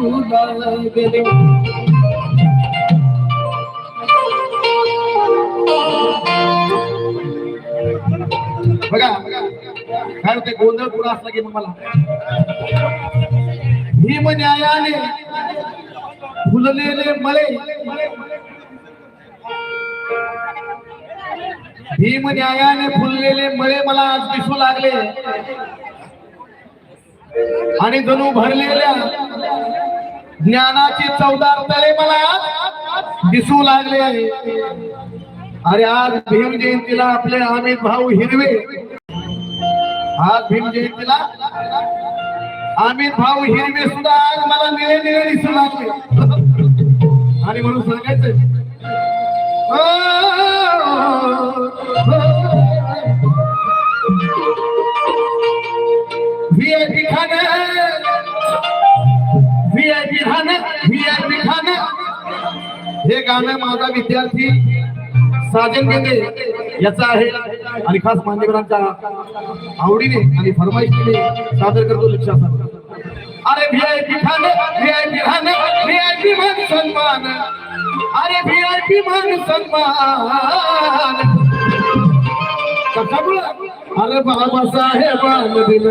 दिसू लागले बघा काय होते गोंधळ पुढं असला की मला भीम न्यायाने फुललेले मले भीम न्यायाने फुललेले मळे मला आज दिसू लागले आणि जणू भरलेल्या ज्ञानाची चौदार तळे मला दिसू लागले अरे आज भीम जयंतीला आपले अमित भाऊ हिरवे. आज भीम जयंतीला अमित भाऊ हिरवे सुद्धा आज मला निळे निळे दिसू लागले. आणि म्हणून सांगायचं हे गाणं माझा विद्यार्थी साजन गेले याचा आहे. आणि खास मान्यवरांच्या आवडीने आणि फरमाईशीने सादर करतो लक्षात अरे व्हीआयपी खाणं व्हीआयपी खाणं व्हीआयपी मान सन्मान. अरे व्हीआयपी मान सन्मान. कसा बोला अरे बाबासाहेबान दिलं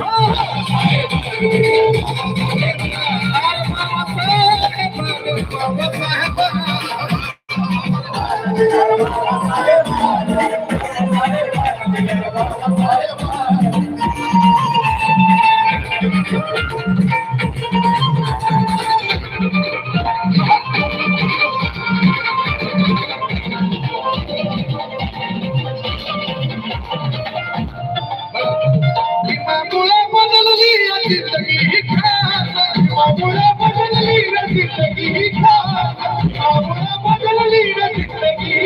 मुळे जिंदगी बदलली जिंदगी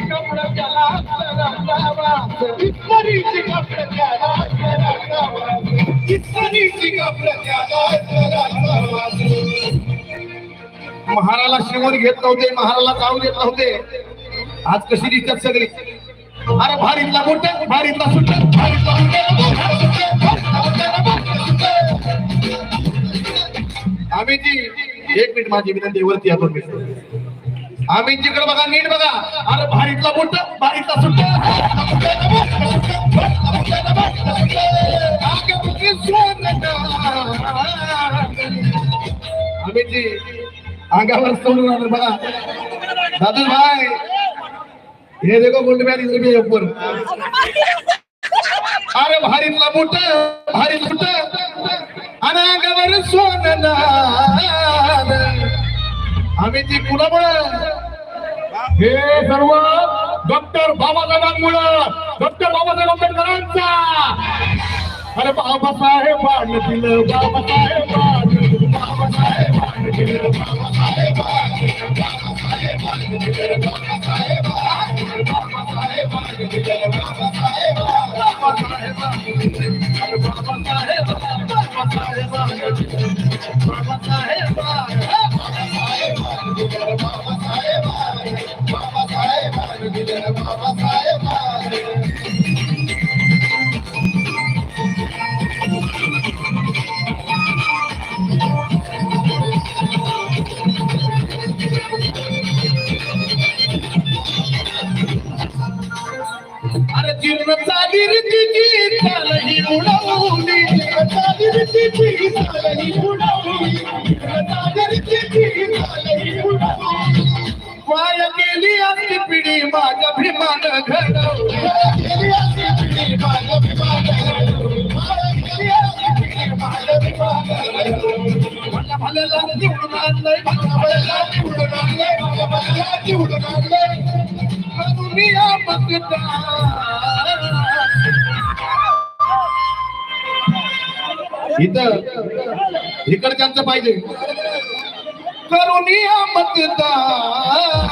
कपड त्याला कपड त्याला कपड त्याला महाराला शिवून घेत नव्हते महाराला जाऊ देत नव्हते आज कशी दिसतात सगळी अरे भारीतला मोठ्या भारीतला सुट्ट भारीतला आम्ही अमितजी एक मिनिट माझी विनंती वरती आपण आम्ही जिकडे बघा नीट बघा. अरे भारीतला मोठ भारीतला सुट्ट. आम्ही अंगावर सोडून आलं बघा. दादा भाई हे देखो गोल्ड मॅन इधर भी ऊपर अरे भारीतला मोठ भारी मोठ अनागावर सोनन आम्ही ती कुणामुळे हे सर्व डॉक्टर बाबासाहेबांमुळं डॉक्टर बाबासाहेब आंबेडकरांचा अरे बाबासाहेबांनी दिलं बाबासाहेबांनी दिलं, बाबासाहेबांनी दिलं बाबासाहेबांनी दिलं, बाबासाहेबांनी दिलं, बाबासाहेबांनी दिलं, बाबासाहेबांनी दिलं, اوه باهي ما ارے جيرن چالي رتي کي سالي इकडच्यांचं पाहिजे. करुनिया मतदार.